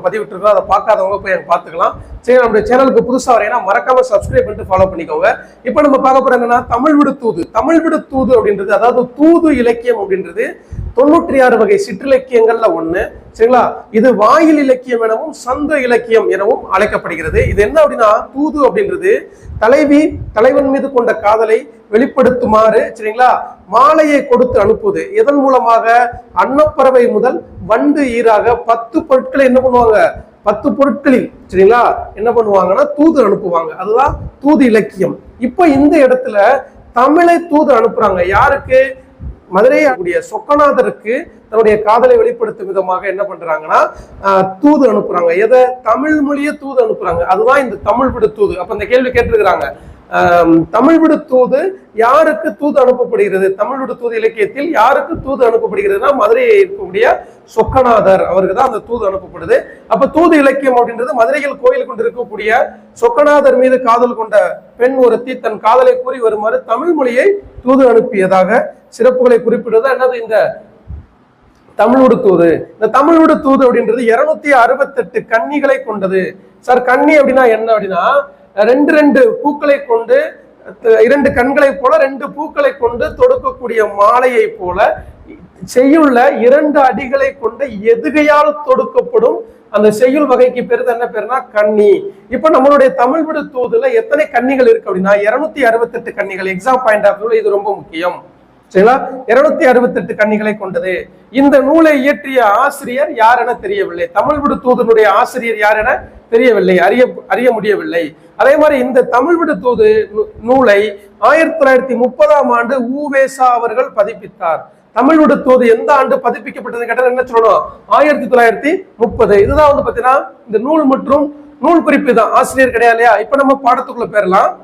நம்ம பதிவிட்டுருக்கோம். அதை பார்க்காதவங்க போய் அங்க பார்த்துக்கலாம். சரி நம்மளுடைய சேனலுக்கு புதுசாக வரீங்கன்னா மறக்காம சப்ஸ்கிரைப் பண்ணிட்டு ஃபாலோ பண்ணிக்கோங்க. இப்போ நம்ம பார்க்க போறது என்னன்னா தமிழ் விடு தூது. தமிழ் விடு தூது அப்படின்றது அதாவது தூது இலக்கியம் அப்படின்றது தொண்ணூற்றி ஆறு வகை சிற்றிலக்கியங்கள்ல ஒண்ணு. சரிங்களா? இது வாயில் இலக்கியம் எனவும் சந்த இலக்கியம் எனவும் அழைக்கப்படுகிறது. இது என்ன அப்படின்னா தூது அப்படின்றது தலைவி தலைவன் மீது கொண்ட காதலை வெளிப்படுத்துமாறு சரிங்களா? மாலையை கொடுத்து அனுப்புவது. இதன் மூலமாக அன்னப்பறவை முதல் வண்டு ஈராக பத்து பொருட்களை என்ன பண்ணுவாங்க? பத்து பொருட்களில் சரிங்களா? என்ன பண்ணுவாங்கன்னா தூது அனுப்புவாங்க. அதுதான் தூது இலக்கியம். இப்போ இந்த இடத்துல தமிழை தூது அனுப்புறாங்க. யாருக்கு? மதுரை சொக்கநாதருக்கு தன்னுடைய காதலை வெளிப்படுத்தும் விதமாக என்ன பண்றாங்கன்னா ஆஹ், தூது அனுப்புறாங்க. எதை? தமிழ் மொழியை தூது அனுப்புறாங்க. அதுதான் இந்த தமிழ் விடு தூது. அப்ப இந்த கேள்வி கேட்டிருக்கிறாங்க. தமிழ் விடு தூது யாருக்கு தூது அனுப்பப்படுகிறது? தமிழ் விடு தூது இலக்கியத்தில் யாருக்கு தூது அனுப்பப்படுகிறதுனா மதுரையை இருக்கக்கூடிய சொக்கநாதர் அவருக்கு தான் அந்த தூது அனுப்பப்படுது. அப்ப தூது இலக்கியம் அப்படின்றது மதுரையில் கோயில் கொண்டு இருக்கக்கூடிய சொக்கநாதர் மீது காதல் கொண்ட பெண் ஒருத்தி தன் காதலை கூறி வருமாறு தமிழ் மொழியை தூது அனுப்பியதாக சிறப்புகளை குறிப்பிடுவது என்னது இந்த தமிழோடு தூது. இந்த தமிழோடு தூது அப்படின்றது இருநூத்தி அறுபத்தெட்டு கன்னிகளை கொண்டது. சார் கன்னி அப்படின்னா என்ன அப்படின்னா ரெண்டு ரெண்டு பூக்களை கொண்டு இரண்டு கண்களைப் போல ரெண்டு பூக்களை கொண்டு தொடுக்கக்கூடிய மாலையை போல செய்யுள்ள இரண்டு அடிகளை கொண்ட எதுகையால் தொடுக்கப்படும்? அந்த செய்யுள் வகைக்கு பேரு என்ன பேருனா கன்னி. இப்ப நம்மளுடைய தமிழ் விடு தூதுல எத்தனை கன்னிகள் இருக்கு அப்படின்னா இருநூத்தி அறுபத்தெட்டு கன்னிகள். எக்ஸாம் பாயிண்ட் ஆஃப் வியூல இது ரொம்ப முக்கியம். சரிங்களா இருநூத்தி அறுபத்தெட்டு கண்ணிகளை கொண்டது. இந்த நூலை இயற்றிய ஆசிரியர் யார் என தெரியவில்லை. தமிழ் விடு தூதனுடைய ஆசிரியர் யார் என தெரியவில்லை. அறிய அறிய முடியவில்லை. அதே மாதிரி இந்த தமிழ் விடு தூது நூ- நூலை ஆயிரத்தி தொள்ளாயிரத்தி முப்பதாம் ஆண்டு ஊவேசா அவர்கள் பதிப்பித்தார். தமிழ் விடு தூது எந்த ஆண்டு பதிப்பிக்கப்பட்டது கேட்டால் என்ன சொல்லணும்? ஆயிரத்தி தொள்ளாயிரத்தி முப்பது. இதுதான் வந்து பாத்தீங்கன்னா இந்த நூல் மற்றும் நூல் குறிப்பு தான். ஆசிரியர் கிடையாது இல்லையா? இப்ப நம்ம பாடத்துக்குள்ள பேரலாம்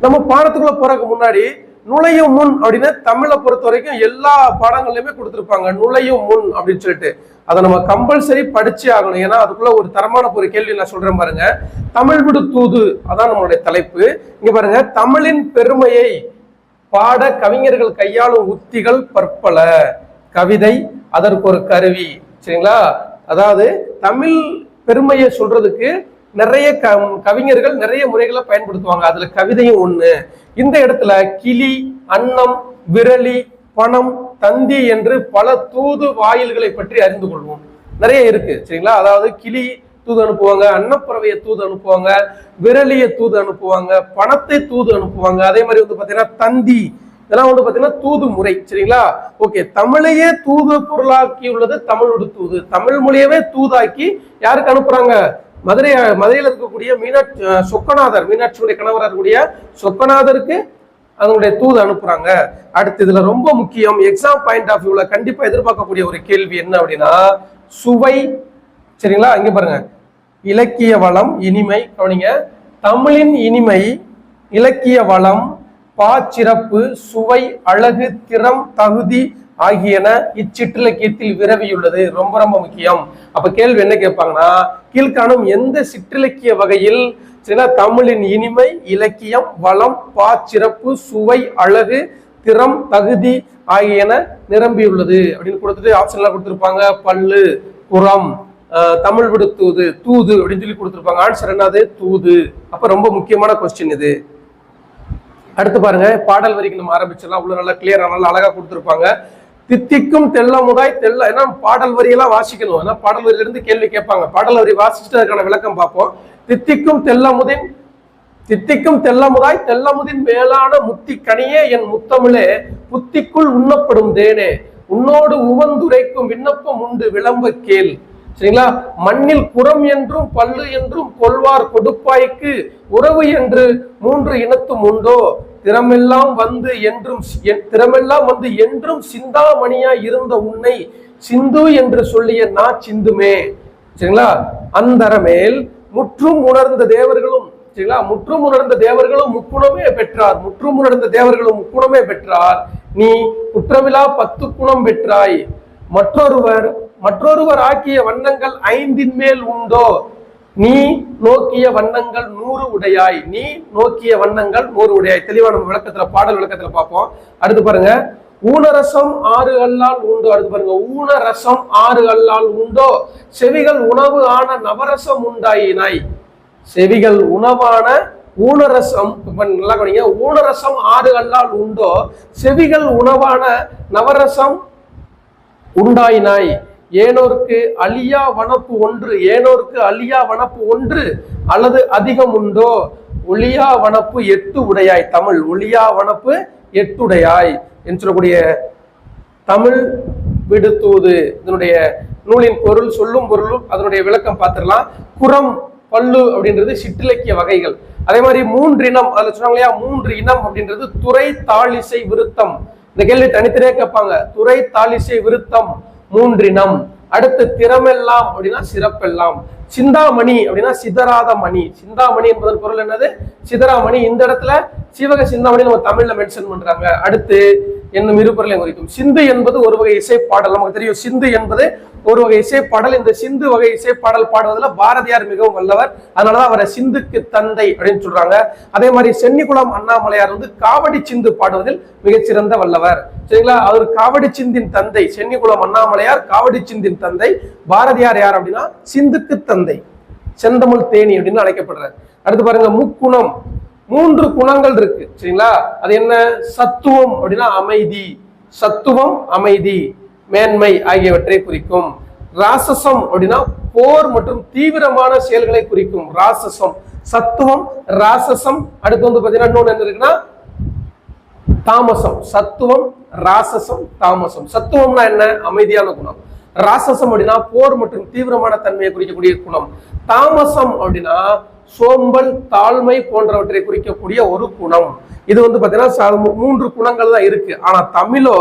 நம்ம பாடத்துக்குள்ள போறதுக்கு முன்னாடி நுழையும் முன் அப்படின்னு தமிழை பொறுத்த வரைக்கும் எல்லா பாடங்கள்லையுமே கொடுத்துருப்பாங்க. நுழையும் முன் அப்படின்னு சொல்லிட்டு. அதை நம்ம கம்பல்சரி படிச்சே ஆகணும். ஏன்னா அதுக்குள்ள ஒரு தரமான ஒரு கேள்வி நான் சொல்றேன் பாருங்க. தமிழ் விடு தூது அதான் நம்மளுடைய தலைப்பு. இங்க பாருங்க தமிழின் பெருமையை பாட கவிஞர்கள் கையாளும் உத்திகள் பற்பல. கவிதை அதற்கு ஒரு கருவி. சரிங்களா? அதாவது தமிழ் பெருமையை சொல்றதுக்கு நிறைய க கவிஞர்கள் நிறைய முறைகளை பயன்படுத்துவாங்க. அதுல கவிதையும் ஒண்ணு. இந்த இடத்துல கிளி அன்னம் விரலி பணம் தந்தி என்று பல தூது வாயில்களை பற்றி அறிந்து கொள்வோம். நிறைய இருக்கு சரிங்களா? அதாவது கிளி தூது அனுப்புவாங்க அன்னப்பறவையை தூது அனுப்புவாங்க விரலிய தூது அனுப்புவாங்க பணத்தை தூது அனுப்புவாங்க. அதே மாதிரி வந்து பாத்தீங்கன்னா தந்தி. இதெல்லாம் வந்து பாத்தீங்கன்னா தூது முறை சரிங்களா? ஓகே தமிழையே தூது பொருளாக்கி உள்ளது தமிழோட தூது. தமிழ் மொழியவே தூதாக்கி யாருக்கு அனுப்புறாங்க? மதுரை மதுரையில் இருக்கக்கூடிய மீனாட்சி சொக்கநாதர் மீனாட்சியுடைய கணவராக இருக்கக்கூடிய சொக்கநாதருக்கு அதனுடைய தூது அனுப்புறாங்க. அடுத்து இதுல ரொம்ப முக்கியம் எக்ஸாம் பாயிண்ட் ஆஃப் வியூல கண்டிப்பா எதிர்பார்க்கக்கூடிய ஒரு கேள்வி என்ன அப்படின்னா சுவை. சரிங்களா? இங்க பாருங்க. இலக்கிய வளம் இனிமை. கவனிங்க. தமிழின் இனிமை இலக்கிய வளம் பாச்சிறப்பு சுவை அழகு திறம் தகுதி ஆகியன இச்சிற்றிலக்கியத்தில் விரவியுள்ளது. ரொம்ப ரொம்ப முக்கியம். அப்ப கேள்வி என்ன கேட்பாங்கன்னா கீழ்காணும் எந்த சிற்றிலக்கிய வகையில் சில தமிழின் இனிமை இலக்கியம் வளம் பாச்சிறப்பு சுவை அழகு திறம் தகுதி ஆகியன நிரம்பியுள்ளது அப்படின்னு கொடுத்துட்டு ஆப்ஷன்லாம் கொடுத்துருப்பாங்க. பல்லு புறம் தமிழ் விடு தூது தூது அப்படின்னு சொல்லி கொடுத்துருப்பாங்க. ஆன்சர் என்னது? தூது. அப்ப ரொம்ப முக்கியமான கொஸ்டின் இது. அடுத்து பாருங்க பாடல் வரிக்கு நம்ம ஆரம்பிச்சிடலாம். அவ்வளவு நல்லா கிளியரா நல்லா அழகா கொடுத்துருப்பாங்க. தித்திக்கும் தெல்லமுதாய் தெல்ல ஏன்னா பாடல் வரியெல்லாம் வாசிக்கணும். ஏன்னா பாடல் வரியில இருந்து கேள்வி கேட்பாங்க. பாடல் வரி வாசிச்சுட்டு அதுக்கான விளக்கம் பார்ப்போம். தித்திக்கும் தெல்லமுதின் தித்திக்கும் தெல்லமுதாய் தெல்லமுதின் மேலான முத்தி கனியே என் முத்தமிழே புத்திக்குள் உண்ணப்படும் தேனே. உன்னோடு உவந்துரைக்கும் விண்ணப்பம் உண்டு விளம்ப கேள். சரிங்களா? மண்ணில் புறம் என்றும் பல்லு என்றும் கொள்வார் கொடுப்பாய்க்கு உறவு என்று மூன்று இனத்தும் உண்டோ? திறமெல்லாம் வந்து என்றும் திறமெல்லாம் வந்து என்றும் சிந்தாமணியா இருந்த உன்னை சிந்து என்று சொல்லிய நா சிந்துமே. சரிங்களா? அந்தரமேல் முற்றும் உணர்ந்த தேவர்களும் சரிங்களா? முற்றும் உணர்ந்த தேவர்களும் முக்குணமே பெற்றார். முற்றும் உணர்ந்த தேவர்களும் முக்குணமே பெற்றார். நீ குற்றமிலா பத்து குணம் பெற்றாய். மற்றொருவர் மற்றொருவர் ஆக்கிய வண்ணங்கள் ஐந்தின் மேல் உண்டோ? நீ நோக்கிய வண்ணங்கள் நூறு உடையாய். நீ நோக்கிய வண்ணங்கள் நூறு உடையாய். தெளிவா நம்ம விளக்கத்துல பாடல் விளக்கத்துல பார்ப்போம். அடுத்து பாருங்க. ஊனரசம் ஆறு அல்லால் உண்டோ? அடுத்து பாருங்க. ஊனரசம் ஆறு அல்லால் உண்டோ? செவிகள் உணவு ஆன நவரசம் உண்டாயினாய். செவிகள் உணவான ஊனரசம் இப்ப நல்லா கவனிங்க. ஊனரசம் ஆறு அல்லால் உண்டோ? செவிகள் உணவான நவரசம் உண்டாயினாய். ஏனோருக்கு அழியா வனப்பு ஒன்று ஏனோருக்கு அழியா வனப்பு ஒன்று அல்லது அதிகம் உண்டோ? ஒளியா வனப்பு எட்டு உடையாய் தமிழ். ஒளியா வனப்பு எட்டுடையாய் என்று சொல்லக்கூடிய தமிழ் விடுத்தூது. இதனுடைய நூலின் பொருள் சொல்லும் பொருளும் அதனுடைய விளக்கம் பார்த்துடலாம். குரம் பல்லு அப்படின்றது சிற்றிலக்கிய வகைகள். அதே மாதிரி மூன்று இனம் அதுல சொன்னாங்க இல்லையா? மூன்று இனம் அப்படின்றது துறை தாளிசை விருத்தம். இந்த கேள்வி தனித்தனியே கேட்பாங்க. துறை தாளிசை விருத்தம். மூன்றினம் அடுத்து திறமெல்லாம் அப்படின்னா சிறப்பெல்லாம். சிந்தாமணி அப்படின்னா சிதறாத மணி சிந்தாமணி என்பதன் பொருள் என்னது? சிதறாமணி. இந்த இடத்துல சிவக சிந்தாமணி நம்ம தமிழ்ல மென்ஷன் பண்றாங்க. அடுத்து என்னும் இருபொருளை குறிக்கும். சிந்து என்பது ஒரு வகை இசைப்பாடல். நமக்கு தெரியும் சிந்து என்பது ஒரு வகை இசைப்பாடல். இந்த சிந்து வகை இசைப்பாடல் பாடுவதில் பாரதியார் மிகவும் வல்லவர். அதனாலதான் அவரை சிந்துக்கு தந்தை அப்படின்னு சொல்றாங்க. அதே மாதிரி சென்னிகுளம் அண்ணாமலையார் வந்து காவடி சிந்து பாடுவதில் மிகச்சிறந்த வல்லவர். சரிங்களா? அவர் காவடி சிந்தின் தந்தை சென்னிகுளம் அண்ணாமலையார் காவடி சிந்தின் தந்தை பாரதியார் யார் அப்படின்னா சிந்துக்கு தந்தை. செந்தமிழ் தேனி அப்படின்னு அழைக்கப்படுறார். அடுத்து பாருங்க முக்குணம். மூன்று குணங்கள் இருக்கு. சரிங்களா? அது என்ன? சத்துவம் அப்படின்னா அமைதி. சத்துவம் அமைதி மேன்மை ஆகியவற்றை குறிக்கும். ராசசம் அப்படின்னா போர் மற்றும் தீவிரமான செயல்களை குறிக்கும். ராசசம் சத்துவம் ராசசம் அடுத்து வந்து பாத்தீங்கன்னா இன்னொன்னு என்ன இருக்குன்னா தாமசம். சத்துவம் ராசசம் தாமசம். சத்துவம்னா என்ன? அமைதியான குணம். ராசசம் அப்படின்னா போர் மற்றும் தீவிரமான தன்மையை குறிக்கக்கூடிய குணம். தாமசம் அப்படின்னா சோம்பல் தாழ்மை போன்றவற்றை குறிக்கக்கூடிய ஒரு குணம். இது வந்து பார்த்தீங்கன்னா மூன்று குணங்கள் தான் இருக்கு. ஆனா தமிழோ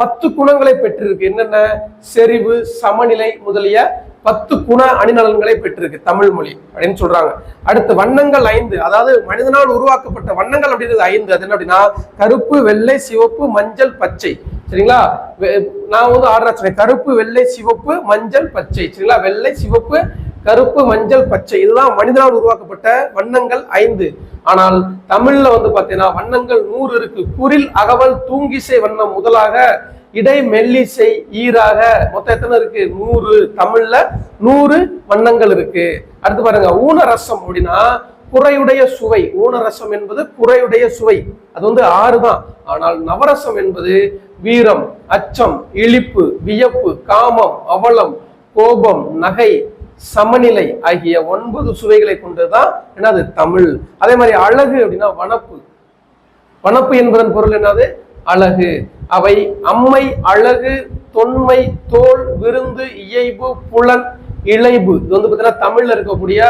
பத்து குணங்களை பெற்றிருக்கு. என்னென்ன? செறிவு சமநிலை முதலிய பத்து குண அணிநலன்களை பெற்றிருக்கு தமிழ் மொழி அப்படின்னு சொல்றாங்க. அடுத்து வண்ணங்கள் ஐந்து. அதாவது மனிதனால் உருவாக்கப்பட்ட வண்ணங்கள் அப்படின்றது ஐந்து. அது என்ன அப்படின்னா கருப்பு வெள்ளை சிவப்பு மஞ்சள் பச்சை. சரிங்களா? நான் வந்து ஆர்டர் சொன்னேன். கருப்பு வெள்ளை சிவப்பு மஞ்சள் பச்சை. சரிங்களா? வெள்ளை சிவப்பு கருப்பு மஞ்சள் பச்சை இதுதான் மனிதனால் உருவாக்கப்பட்ட வண்ணங்கள் ஐந்து. ஆனால் தமிழ்ல வந்து பாத்தீங்கன்னா வண்ணங்கள் நூறு இருக்கு. குரில் அகவல் தூங்கிசை வண்ணம் முதலாக இடை மெல்லிசை ஈராக மொத்தம் எத்தனை இருக்கு? நூறு. தமிழ்ல நூறு வண்ணங்கள் இருக்கு. அடுத்து பாருங்க ஊனரசம் அப்படின்னா குறையுடைய சுவை. ஊனரசம் என்பது குறையுடைய சுவை. அது வந்து ஆறு தான். ஆனால் நவரசம் என்பது வீரம் அச்சம் இழிப்பு வியப்பு காமம் அவலம் கோபம் நகை சமநிலை ஆகிய ஒன்பது சுவைகளை கொண்டதுதான் என்னது? தமிழ். அதே மாதிரி அழகு அப்படின்னா வனப்பு. வனப்பு என்பதன் பொருள் என்னது? அழகு. அவை அம்மை அழகு தொன்மை தோல் விருந்து இயைபு புலன் இழைபு. இது வந்து பார்த்தீங்கன்னா தமிழ்ல இருக்கக்கூடிய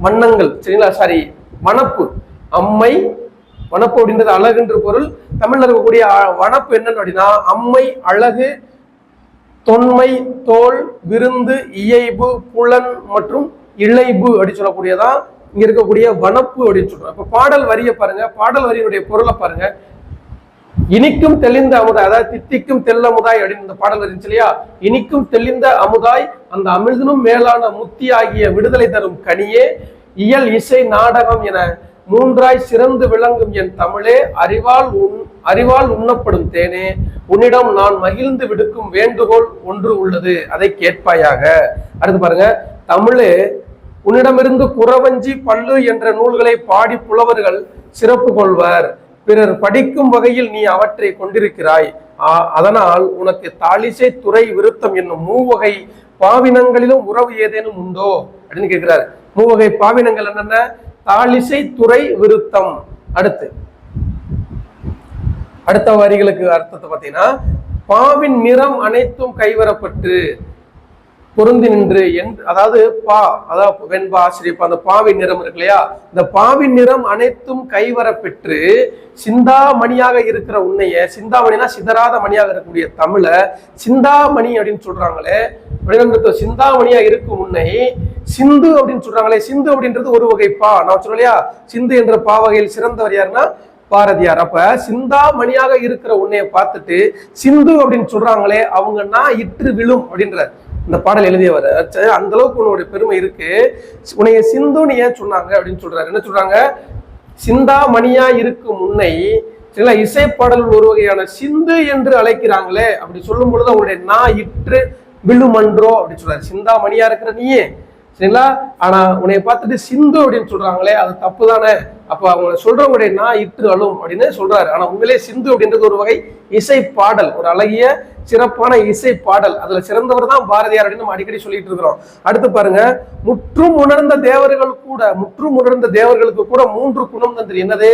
வண்ணங்கள். சரிங்களா? சாரி வனப்பு. அம்மை வனப்பு அப்படின்றது அழகுன்ற பொருள். தமிழ்ல இருக்கக்கூடிய வனப்பு என்னன்னு அப்படின்னா அம்மை அழகு தொன்மை தோல் விருந்து இயைபு புலன் மற்றும் இழைபு அப்படின்னு சொல்லக்கூடியதான் இங்க இருக்கக்கூடிய வனப்பு அப்படின்னு சொல்றோம். இப்ப பாடல் வரியை பாருங்க. பாடல் வரியினுடைய பொருளை பாருங்க. இனிக்கும் தெளிந்த அமுதாய் அதாவது தித்திக்கும் தெல்லமுதாய் அப்படின்னு இந்த பாடல் இருந்துச்சு இல்லையா? இனிக்கும் தெளிந்த அமுதாய் அந்த அமிழ்தனும் மேலான முத்தி ஆகிய விடுதலை தரும் கனியே இயல் இசை நாடகம் என மூன்றாய் சிறந்து விளங்கும் என் தமிழே அறிவால் உன் அறிவால் உண்ணப்படும் தேனே உன்னிடம் நான் மகிழ்ந்து விடுக்கும் வேண்டுகோள் ஒன்று உள்ளது. அதை கேட்பாயாக. அடுத்து பாருங்க. தமிழே உன்னிடமிருந்து குறவஞ்சி பல்லு என்ற நூல்களை பாடி புலவர்கள் சிறப்பு கொள்வர். பிறர் படிக்கும் வகையில் நீ அவற்றை கொண்டிருக்கிறாய். அதனால் உனக்கு தாளிசை துறை விருத்தம் என்னும் மூவகை பாவினங்களிலும் உறவு ஏதேனும் உண்டோ? அப்படின்னு கேட்கிறார். மூவகை பாவினங்கள் என்னென்ன? தாளிசை துறை விருத்தம். அடுத்து. அடுத்த வரிகளுக்கு அர்த்தத்தை பார்த்தீங்கன்னா பாவின் நிறம் அனைத்தும் கைவரப்பட்டு பொருந்தி நின்று என் அதாவது பா அதாவது வெண்பா ஆசிரியப்பா அந்த பாவின் நிறம் இருக்கு இல்லையா? இந்த பாவின் நிறம் அனைத்தும் கைவரப்பெற்று சிந்தாமணியாக இருக்கிற உன்னைய சிந்தாமணினா சிதறாத மணியாக இருக்கக்கூடிய தமிழை சிந்தாமணி அப்படின்னு சொல்றாங்களே. வெளிநம்பரத்தை சிந்தாமணியா இருக்கும் உன்னை சிந்து அப்படின்னு சொல்றாங்களே. சிந்து அப்படின்றது ஒரு வகை பா. நான் சொன்னேன் இல்லையா? சிந்து என்ற பா வகையில் சிறந்தவர் யாருன்னா பாரதியார். அப்ப சிந்தாமணியாக இருக்கிற உன்னைய பார்த்துட்டு சிந்து அப்படின்னு சொல்றாங்களே அவங்கன்னா இற்று விழும் அப்படின்றார். இந்த பாடல் எழுதியவர். அந்த அளவுக்கு உன்னுடைய பெருமை இருக்கு. உன்னைய சிந்துன்னு ஏன் சொன்னாங்க அப்படின்னு சொல்றாரு. என்ன சொல்றாங்க? சிந்தாமணியா இருக்கும் முன்னை சரிங்களா இசைப்பாடல் ஒரு வகையான சிந்து என்று அழைக்கிறாங்களே அப்படி சொல்லும் பொழுது அவங்களுடைய நா இற்று விழுமன்றோ அப்படின்னு சொல்றாரு. சிந்தாமணியா இருக்கிற நீயே. சரிங்களா? ஆனா உன்னை பார்த்துட்டு சிந்து அப்படின்னு சொல்றாங்களே அது தப்பு தானே? அப்போ அவங்க சொல்றவங்களுடைய நான் இட்டு அழும் அப்படின்னு சொல்றாரு. ஆனா உண்மையிலே சிந்து அப்படின்றது ஒரு வகை இசை பாடல் ஒரு அழகிய சிறப்பான இசை பாடல் அதுல சிறந்தவர் தான் பாரதியார் அப்படின்னு நம்ம அடிக்கடி சொல்லிட்டு இருக்கிறோம். அடுத்து பாருங்க முற்றும் உணர்ந்த தேவர்கள் கூட முற்றும் உணர்ந்த தேவர்களுக்கு கூட மூன்று குணம் தந்திரி என்னது?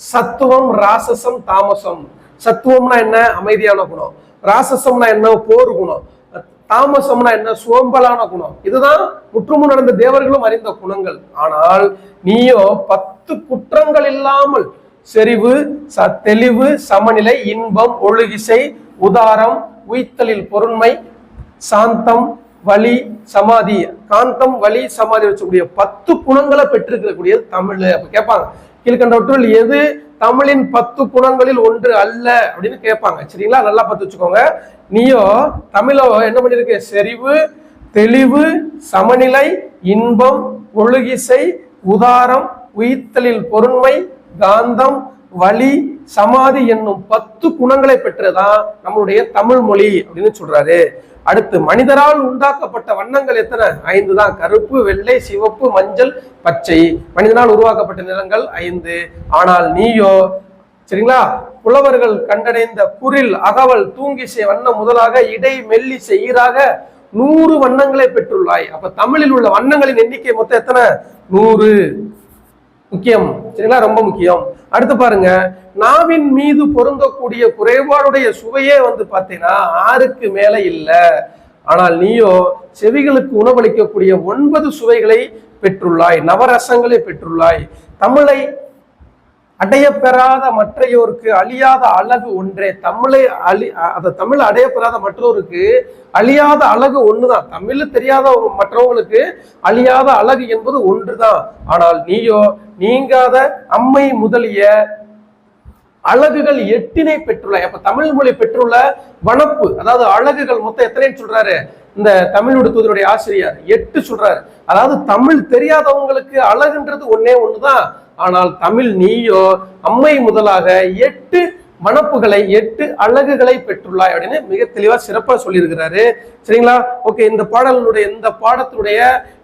சத்துவம் ராசசம் தாமசம். சத்துவம்னா என்ன? அமைதியான குணம். ராசசம்னா என்ன? போர் குணம். தாமசம்னா என்ன? சோம்பலான குணம். இதுதான் முற்றுமுன் நடந்த தேவர்களும் அறிந்த குணங்கள். ஆனால் நீயோ பத்து குற்றங்கள் இல்லாமல் செறிவு ச தெளிவு சமநிலை இன்பம் ஒழுகிசை உதாரம் உய்த்தலில் பொருண்மை சாந்தம் வலி சமாதி. காந்தம் வலி சமாதி வச்சக்கூடிய பத்து குணங்களை பெற்றிருக்கக்கூடியது தமிழ் அப்ப கேட்பாங்க கீழ்கண்டவற்றுள் எது தமிழின் பத்து குணங்களில் ஒன்று அல்ல அப்படின்னு கேட்பாங்க. சரிங்களா? நல்லா பார்த்து வச்சுக்கோங்க. நீயோ தமிழோ என்ன பண்ணியிருக்க? செறிவு தெளிவு சமநிலை இன்பம் ஒழுகிசை உதாரம் உயிர்த்தலில் பொருண்மை காந்தம் வலி சமாதி என்னும் பத்து குணங்களை பெற்றதான் நம்மளுடைய தமிழ் மொழி அப்படின்னு சொல்றாரு. அடுத்து மனிதரால் உண்டாக்கப்பட்ட வண்ணங்கள் எத்தனை? ஐந்து தான் கருப்பு வெள்ளை சிவப்பு மஞ்சள் பச்சை. மனிதனால் உருவாக்கப்பட்ட நிறங்கள் ஐந்து. ஆனால் நீயோ சரிங்களா? புலவர்கள் கண்டடைந்த குரில் அகவல் தூங்கிசை வண்ணம் முதலாக இடை மெல்லிசை ஈராக நூறு வண்ணங்களை பெற்றுள்ளாய். அப்ப தமிழில் உள்ள வண்ணங்களின் எண்ணிக்கை மொத்தம் எத்தனை? நூறு. முக்கியம். சரிங்களா? ரொம்ப முக்கியம். அடுத்து பாருங்க நாவின் மீது பொருந்தக்கூடிய குறைபாடுடைய சுவையே வந்து பார்த்தீங்கன்னா ஆறுக்கு மேலே இல்ல. ஆனால் நீயோ செவிகளுக்கு உணவளிக்கக்கூடிய ஒன்பது சுவைகளை பெற்றுள்ளாய் நவரசங்களை பெற்றுள்ளாய். தமிழை அடையப்பெறாத மற்றையோருக்கு அழியாத அழகு ஒன்றே. தமிழை அழி அந்த தமிழ் அடையப்பெறாத மற்றோருக்கு அழியாத அழகு ஒண்ணுதான். தமிழ் தெரியாத மற்றவங்களுக்கு அழியாத அழகு என்பது ஒன்றுதான். ஆனால் நீயோ நீங்காத அம்மை முதலிய அழகுகள் எட்டினை பெற்றுள்ள அப்ப தமிழ் மொழி பெற்றுள்ள வனப்பு அதாவது அழகுகள் மொத்தம் எத்தனைன்னு சொல்றாரு? இந்த தமிழ் உடுத்துவதனுடைய ஆசிரியர் எட்டு சொல்றாரு. அதாவது தமிழ் தெரியாதவங்களுக்கு அழகுன்றது ஒன்னே ஒண்ணுதான். ஆனால் தமிழ் நீயோ அம்மை முதலாக எட்டு மணப்புகளை எட்டு அழகுகளை பெற்றுள்ளாய் அப்படின்னு மிக தெளிவாக சிறப்பாக சொல்லியிருக்கிறாரு. சரிங்களா? ஓகே இந்த பாடலுடைய இந்த பாடத்தினுடைய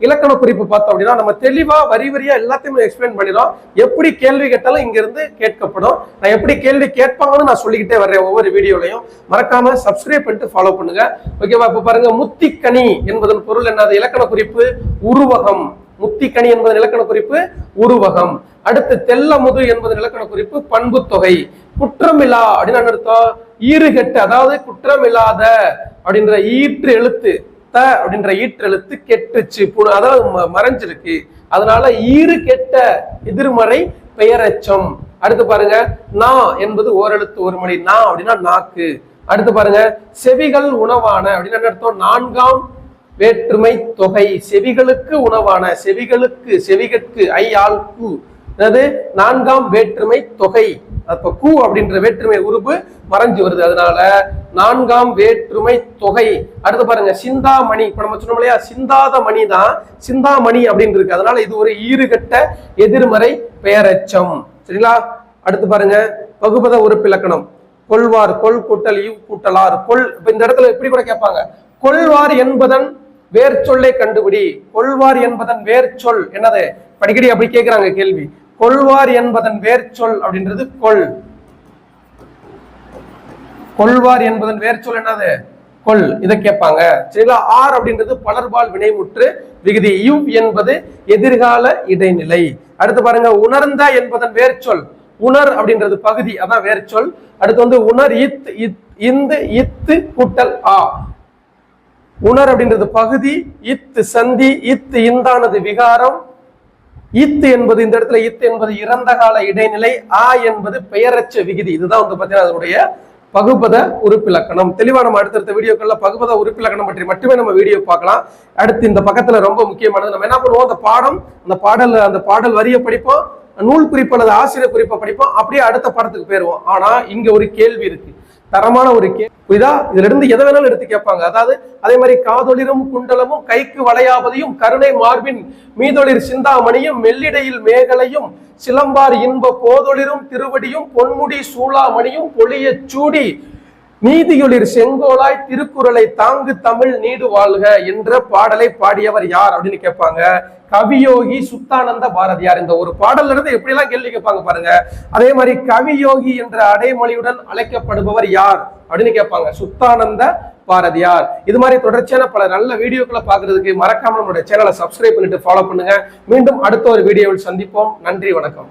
இலக்கண குறிப்பு பார்த்தோம் அப்படின்னா நம்ம தெளிவாக வரி வரியாக எல்லாத்தையுமே எக்ஸ்பிளைன் பண்ணிடும் எப்படி கேள்வி கேட்டாலும் இங்கேருந்து கேட்கப்படும். நான் எப்படி கேள்வி கேட்பாங்கன்னு நான் சொல்லிக்கிட்டே வர்றேன் ஒவ்வொரு வீடியோலையும். மறக்காம சப்ஸ்கிரைப் பண்ணிட்டு ஃபாலோ பண்ணுங்க. ஓகேவா? இப்போ பாருங்க முத்திக்கனி என்பதன் பொருள் என்னது இலக்கண குறிப்பு உருவகம். முத்திக்கணி என்பதன் இலக்கண குறிப்பு உருவகம். அடுத்து தெல்லமுது என்பதன் இலக்கண குறிப்பு பண்பு தொகை குற்றமில்லா அப்படின்னு அர்த்தம்? ஈறுகெட்டு அதாவது குற்றமில்லாத அப்படின்ற ஈற்று எழுத்து த அப்படின்ற ஈற்று எழுத்து கெட்டுச்சு அதாவது ம- மறைஞ்சிருக்கு. அதனால ஈறு கெட்ட எதிர்மறை பெயரச்சம். அடுத்து பாருங்க நா என்பது ஓரெழுத்து ஒரு மணி நா அப்படின்னா நாக்கு. அடுத்து பாருங்க செவிகள் உணவான அப்படின்னு என்ன அர்த்தம்? நான்காம் வேற்றுமை தொகை செவிகளுக்கு உணவான செவிகளுக்கு செவிகற்கு ஐ ஆல் கு. அதாவது நான்காம் வேற்றுமை தொகை. அப்ப கு அப்படின்ற வேற்றுமை உருவு மறைஞ்சு வருது. அதனால நான்காம் வேற்றுமை தொகை. அடுத்து பாருங்க சிந்தாமணி. இப்ப நம்ம சொன்னோம் இல்லையா? சிந்தாத மணி தான் சிந்தாமணி அப்படின்னு இருக்கு. அதனால இது ஒரு ஈறுகட்ட எதிர்மறை பெயரெச்சம் சரிங்களா? அடுத்து பாருங்க பகுபத உறுப்பிலக்கணம் கொள்வார் கொள் கூட்டல் இவ் கூட்டலார் கொள். இப்ப இந்த இடத்துல எப்படி கூட கேட்பாங்க? கொள்வார் என்பதன் வேர் சொல்லை கண்டுபிடி. கொள்வார் என்பதன் வேர் சொல் என்னது? படிக்கடி அப்படி கேட்கிறாங்க கேள்வி. கொள்வார் என்பதன் வேர் சொல் அப்படின்றது கொள். கொள்வார் என்பதன் வேர் சொல் என்னது? கொள். இதை கேட்பாங்க. சரிங்களா? ஆர் அப்படின்றது பலர்பால் வினைமுற்று விகுதி இவ் என்பது எதிர்கால இடைநிலை. அடுத்து பாருங்க உணர்ந்த என்பதன் வேர்ச்சொல். உணர் அப்படின்றது பகுதி அதான் வேர்ச்சொல். அடுத்து வந்து உணர் இத் இத் இந்து இத்து கூட்டல் ஆ. உணர் அப்படின்றது பகுதி இத்து சந்தி இத்து இந்தானது விகாரம். இத்து என்பது இந்த இடத்துல இத்து என்பது இறந்த கால இடைநிலை ஆ என்பது பெயரச்ச விகுதி. இதுதான் வந்து பார்த்தீங்கன்னா அதனுடைய பகுபத உறுப்பிலக்கணம். தெளிவா நம்ம அடுத்தடுத்த வீடியோக்கள்ல பகுபத உறுப்பிலக்கணம் பற்றி மட்டுமே நம்ம வீடியோ பார்க்கலாம். அடுத்து இந்த பக்கத்துல ரொம்ப முக்கியமானது நம்ம என்ன பண்ணுவோம்? அந்த பாடம் அந்த பாடல் அந்த பாடல் வரியை படிப்போம் நூல் குறிப்பு அல்லது ஆசிரியர் குறிப்பை படிப்போம் அப்படியே அடுத்த பாடத்துக்கு போயிருவோம். ஆனா இங்க ஒரு கேள்வி இருக்கு. தரமான ஒரு கே புரியுதா? இதுல இருந்து எதை வேணாலும் எடுத்து கேட்பாங்க. அதாவது அதே மாதிரி காதொளிரும் குண்டலமும் கைக்கு வளையாவதையும் கருணை மார்பின் மீதொளிர் சிந்தாமணியும் மெல்லிடையில் மேகலையும் சிலம்பார் இன்ப போதொளிரும் திருவடியும் பொன்முடி சூளாமணியும் பொழியச் சூடி நீதியொளிர் செங்கோலாய் திருக்குறளை தாங்கு தமிழ் நீடு வாழ்க என்ற பாடலை பாடியவர் யார் அப்படின்னு கேட்பாங்க. கவியோகி சுத்தானந்த பாரதியார். இந்த ஒரு பாடல்ல இருந்து எப்படி எல்லாம் கேள்வி கேட்பாங்க பாருங்க. அதே மாதிரி கவியோகி என்ற அடைமொழியுடன் அழைக்கப்படுபவர் யார் அப்படின்னு கேட்பாங்க. சுத்தானந்த பாரதியார். இது மாதிரி தொடர்ச்சியான பல நல்ல வீடியோக்களை பார்க்கறதுக்கு மறக்காம நம்மளுடைய சேனலை சப்ஸ்கிரைப் பண்ணிட்டு ஃபாலோ பண்ணுங்க. மீண்டும் அடுத்த ஒரு வீடியோவில் சந்திப்போம். நன்றி வணக்கம்.